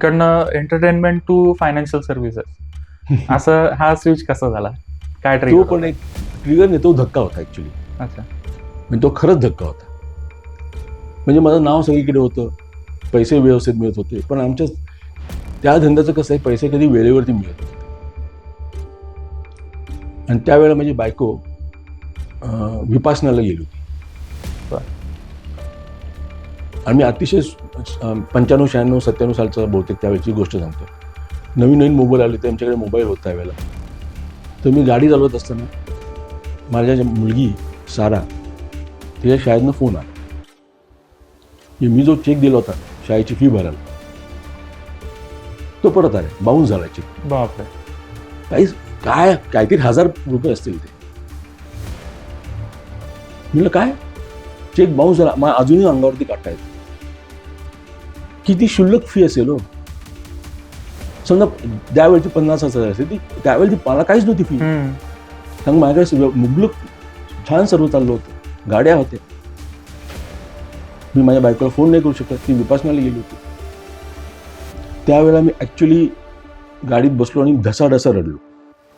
तिकडनं entertainment to financial services असं हा स्विच कसा झाला? काय तो ट्रिगर पण एक ट्रिगर नाही तो धक्का होता ऍक्च्युली अच्छा. म्हणजे तो खरंच धक्का होता. म्हणजे माझं नाव सगळीकडे होतं पैसे व्यवस्थित मिळत होते पण आमच्या त्या धंद्याचं कसं आहे पैसे कधी वेळेवरती मिळत होते. आणि त्यावेळेला माझी बायको विपासनाला गेली होती. मी अतिशय पंच्याण्णव शहाण्णव सत्त्याण्णव सालचं बहुतेक त्यावेळेची गोष्ट सांगतो. नवीन नवीन मोबाईल आले ते आमच्याकडे मोबाईल होता त्यावेळेला तर मी गाडी चालवत असताना माझ्या मुलगी सारा तिच्या शाळेतनं फोन आला. की मी जो चेक दिला होता शाळेची फी भरायला तो परत आला. बाउन्स झाला चेक बापरे. काही काय काहीतरी हजार रुपये असतील ते. म्हणलं काय? चेक बाउन्स झाला. मग अजूनही अंगावरती काढता येतो. किती क्षुल्लक फी असेल हो? समजा त्यावेळची पन्नास हजार असेल ती त्यावेळी मला काहीच नव्हती फी. सांग माझ्याकडे मुबलक छान सर्व चाललं होतं. गाड्या होत्या. मी माझ्या बायकोला फोन नाही करू शकत ती विपासनाला गेली होती. त्यावेळेला मी ॲक्च्युली गाडीत बसलो आणि ढसा ढसा रडलो.